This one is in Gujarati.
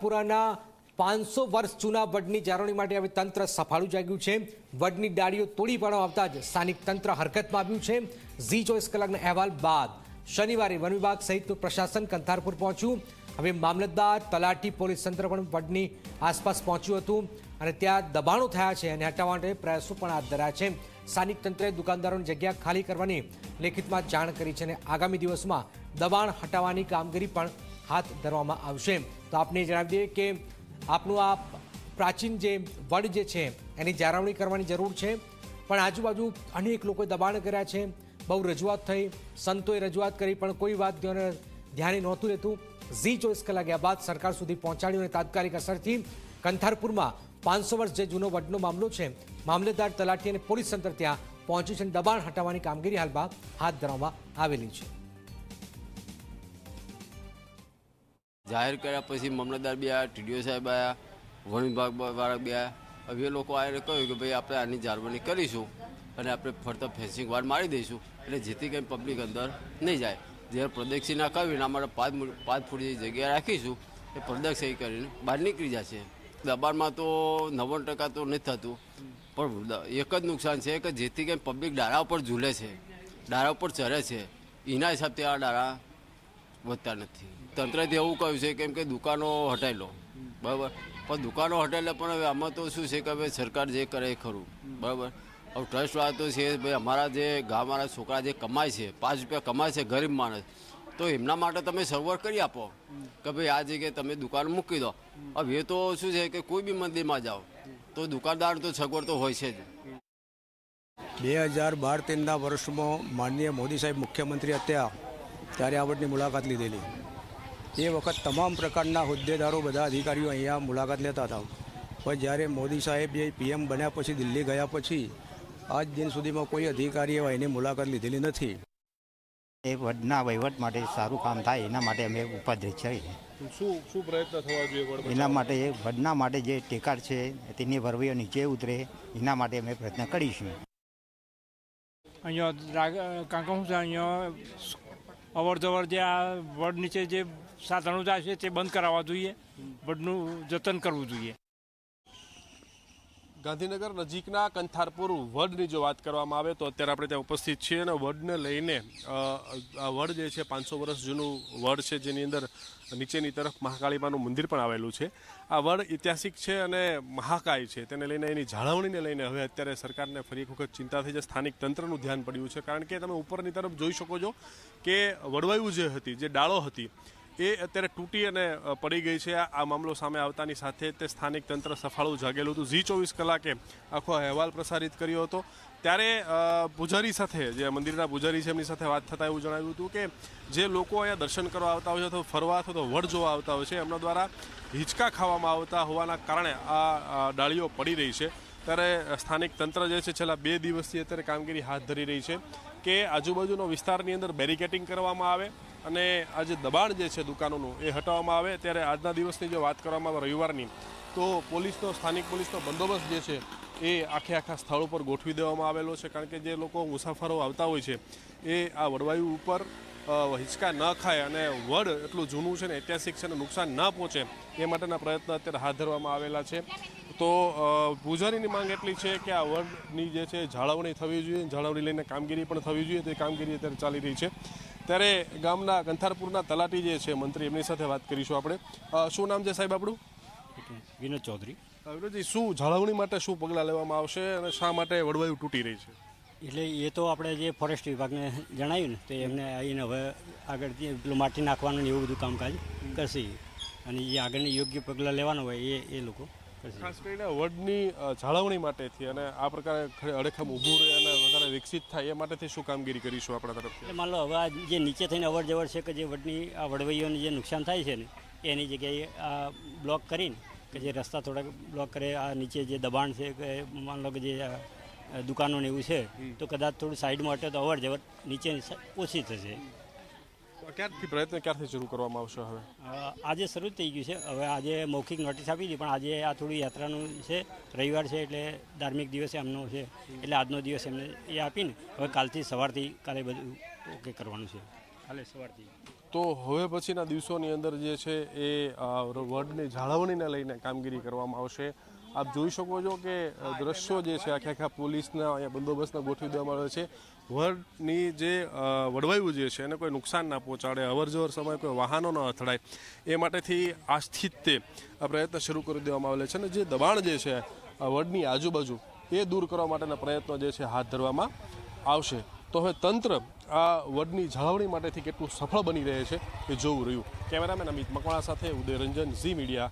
પુરાના પાંચસો વર્ષ જૂના વડની જાળવણી માટે હવે તંત્ર સફાળું જાગ્યું છે. વડની ડાળીઓ તોડી પાડવા આવતા જ સ્થાનિક તંત્ર હરકતમાં આવ્યું છે. ઝી ચોવીસ કલાકના અહેવાલ બાદ શનિવારે વન વિભાગ સહિતનું પ્રશાસન કંથારપુર પહોંચ્યું. હવે મામલતદાર, તલાટી, પોલીસ તંત્ર પણ વડની આસપાસ પહોંચ્યું હતું અને ત્યાં દબાણો થયા છે અને હટાવવા માટે પ્રયાસો પણ હાથ ધરાયા છે. સ્થાનિક તંત્રે દુકાનદારોની જગ્યા ખાલી કરવાની લેખિતમાં જાણ કરી છે અને આગામી દિવસમાં દબાણ હટાવવાની કામગીરી પણ હાથ ધરવામાં આવશે. તો આપને જણાવી દઈએ કે આપનું આ પ્રાચીન જે વડ જે છે, એની જાળવણી કરવાની જરૂર છે. પણ આજુબાજુ અનેક લોકોએ દબાણ કર્યા છે. બહુ રજૂઆત થઈ. સંતોએ રજૂઆત કરી, પણ કોઈ વાત ધ્યાને નહોતું રહેતું. ઝી ચોવીસ કલાક બાદ સરકાર સુધી પહોંચાડ્યું અને તાત્કાલિક અસરથી કંથારપુરમાં પાંચસો વર્ષ જે જૂનો વડનો મામલો છે મામલેદાર તલાટી અને પોલીસ તંત્ર ત્યાં પહોંચ્યું છે અને દબાણ હટાવવાની કામગીરી હાલમાં હાથ ધરવામાં આવેલી છે. જાહેર કર્યા પછી મામલતદાર બી આવ્યા ટીડીઓ સાહેબ આવ્યા વન વિભાગ વાળા બી આવ્યા હવે એ લોકો આવીને કહ્યું કે ભાઈ આપણે આની જાળવણી કરીશું અને આપણે ફરતા ફેન્સિંગ વાર મારી દઈશું એટલે જેથી કંઈ પબ્લિક અંદર નહીં જાય. જ્યારે પ્રદક્ષિણા કરીને અમારે પાંચ પાંચ ફૂટ જે જગ્યા રાખીશું, એ પ્રદક્ષિણ કરીને બહાર નીકળી જશે. દબાણમાં તો નવ્વાણું ટકા તો નથી થતું, પણ એક જ નુકસાન છે કે જેથી કંઈ પબ્લિક ડાળા ઉપર ઝૂલે છે ડાળા ઉપર ચરે છે. એના હિસાબથી આ ડાળા વધતા નથી. તંત્રથી એવું કહ્યું છે કેમ કે દુકાનો હટાવી લો. બરાબર? પણ દુકાનો હટાવી પણ હવે આમાં તો શું છે કે હવે સરકાર જે કરે એ ખરું. બરાબર? હવે ટ્રસ્ટવાળા તો છે, ભાઈ અમારા જે ગામવાળા છોકરા જે કમાય છે, પાંચ રૂપિયા કમાય છે, ગરીબ માણસ, તો એમના માટે તમે સગવડ કરી આપો. કે ભાઈ આ જગ્યાએ તમે દુકાન મૂકી દો. હવે એ તો શું છે કે કોઈ બી મંદિરમાં જાઓ, તો દુકાનદાર તો સગવડ તો હોય છે જ. બે હજાર બાર તેરના વર્ષમાં માનનીય મોદી સાહેબ મુખ્યમંત્રી હતા, ત્યારે આ મુલાકાત લીધેલી. એ વખત તમામ પ્રકારના હોદ્દેદારો બધા અધિકારીઓ અહીંયા મુલાકાત લેતા હતા. પણ જ્યારે મોદી સાહેબ જે પીએમ બન્યા પછી દિલ્હી ગયા પછી આજ દિન સુધીમાં કોઈ અધિકારીએ એની મુલાકાત લીધેલી નથી. એ વડના વહીવટ માટે સારું કામ થાય એના માટે અમે ઉપાધ્યક્ષ છીએ શું શું પ્રયત્ન થવા જોઈએ એના માટે એ વડના માટે જે ટેકાર છે તેની ભરવીઓ નીચે ઉતરે એના માટે અમે પ્રયત્ન કરીશું. અહીંયા છે અહીંયા અવર જવર જે આ વડ નીચે જે સાધનો જાય છે તે બંધ કરાવવા જોઈએ. વડનું જતન કરવું જોઈએ. ગાંધીનગર નજીકના કંથારપુર વડની જો વાત કરવામાં આવે તો અત્યારે આપણે ત્યાં ઉપસ્થિત છીએ અને વડને લઈને આ વડ જે છે પાંચસો વર્ષ જૂનું વડ છે જેની અંદર નીચેની તરફ મહાકાળીમાનું મંદિર પણ આવેલું છે. આ વડ ઐતિહાસિક છે અને મહાકાય છે. તેને લઈને એની જાળવણીને લઈને હવે અત્યારે સરકારને ફરી એક વખત ચિંતા થઈ છે. સ્થાનિક તંત્રનું ધ્યાન પડ્યું છે. કારણ કે તમે ઉપરની તરફ જોઈ શકો છો કે વડવાયું જે હતી, જે ડાળો હતી એ અત્યારે તૂટી અને પડી ગઈ છે. આ મામલો સામે આવતાની સાથે તે સ્થાનિક તંત્ર સફાળું જાગેલું હતું. ઝી ચોવીસ કલાકે આખો અહેવાલ પ્રસારિત કર્યો હતો. ત્યારે પૂજારી સાથે, જે મંદિરના પૂજારી છે, એમની સાથે વાત થતાં એવું જણાવ્યું હતું કે, જે લોકો અહીંયા દર્શન કરવા આવતા હોય છે અથવા ફરવા અથવા તો વડ જોવા આવતા હોય છે, એમના દ્વારા હિંચકા ખાવામાં આવતા હોવાના કારણે આ ડાળીઓ પડી રહી છે. ત્યારે સ્થાનિક તંત્ર જે છે, છેલ્લા બે દિવસથી અત્યારે કામગીરી હાથ ધરી રહી છે કે આજુબાજુનો વિસ્તારની અંદર બેરિકેટિંગ કરવામાં આવે. અને આ જે દબાણ જે છે દુકાનોનું એ હટાવવામાં આવે. ત્યારે આજના દિવસની જો વાત કરવામાં આવે રવિવારની, તો પોલીસનો, સ્થાનિક પોલીસનો બંદોબસ્ત જે છે એ આખે આખા સ્થળ ઉપર ગોઠવી દેવામાં આવેલો છે. કારણ કે જે લોકો મુસાફરો આવતા હોય છે, એ આ વડવાયુ ઉપર હિંચકા ન ખાય અને વડ એટલું જૂનું છે ને ઐતિહાસિક છે ને નુકસાન ન પહોંચે, એ માટેના પ્રયત્ન અત્યારે હાથ ધરવામાં આવેલા છે. તો પૂજારીની માંગ એટલી છે કે આ વડની જે છે જાળવણી થવી જોઈએ. જાળવણી લઈને કામગીરી પણ થવી જોઈએ. તે કામગીરી અત્યારે ચાલી રહી છે. ત્યારે ગામના ગંથારપુરના તલાટી જે છે મંત્રી એમની સાથે વાત કરીશું આપણે. શું નામ છે સાહેબ આપણું? વિનોદ ચૌધરી. વિનોદજી શું જાળવણી માટે શું પગલાં લેવામાં આવશે અને શા માટે વડવાયું તૂટી રહી છે? એટલે એ તો આપણે જે ફોરેસ્ટ વિભાગને જણાવ્યું ને તો એમને આવીને હવે આગળ જે પેલું માટી નાખવાનું ને એવું બધું કામકાજ કરશે. અને જે આગળની યોગ્ય પગલાં લેવાના હોય એ એ લોકો. ખાસ કરીને વડની જાળવણી માટેથી અને આ પ્રકારે અડેખમ ઊભું રહે અને વધારે વિકસિત થાય એ માટેથી શું કામગીરી કરીશું આપણા તરફથી? એટલે માન લો હવે આ જે નીચે થઈને અવર જવર છે કે જે વડની આ વડવૈયોને જે નુકસાન થાય છે ને એની જગ્યાએ આ બ્લોક કરીને કે જે રસ્તા થોડાક બ્લોક કરે આ નીચે જે દબાણ છે કે માન લો કે જે દુકાનોને દુકાનો ને એવું છે તો કદાચ થોડું સાઈડમાં હટે તો અવર જવર નીચેની ઓછી થશે. ક્યારથી પ્રયત્ન ક્યારથી શરૂ કરવામાં આવશે હવે? આજે શરૂ થઈ ગયું છે. હવે આજે મૌખિક નોટિસ આપી હતી પણ આજે આ થોડી યાત્રાનું છે રવિવાર છે એટલે ધાર્મિક દિવસ એમનો છે એટલે આજનો દિવસ એમને એ આપીને હવે કાલથી સવારથી કાલે બધું ઓકે કરવાનું છે. કાલે સવારથી. તો હવે પછીના દિવસોની અંદર જે છે એ વર્ડની જાળવણીને લઈને કામગીરી કરવામાં આવશે. આપ જોઈ શકો છો કે દ્રશ્યો જે છે આખે આખા પોલીસના અહીંયા બંદોબસ્તના ગોઠવી દેવામાં આવે છે. વડની જે વડવાયું જે છે એને કોઈ નુકસાન ના પહોંચાડે, અવરજવર સમયે કોઈ વાહનો ન અથડાય. એ માટેથી આજથી જ તે પ્રયત્ન શરૂ કરી દેવામાં આવેલા છે અને જે દબાણ જે છે વડની આજુબાજુ એ દૂર કરવા માટેના પ્રયત્નો જે છે હાથ ધરવામાં આવશે. તો હવે તંત્ર આ વડની જાળવણી માટેથી કેટલું સફળ બની રહે છે એ જોવું રહ્યું. કેમેરામેન અમિત મકવાણા સાથે ઉદય રંજન ઝી મીડિયા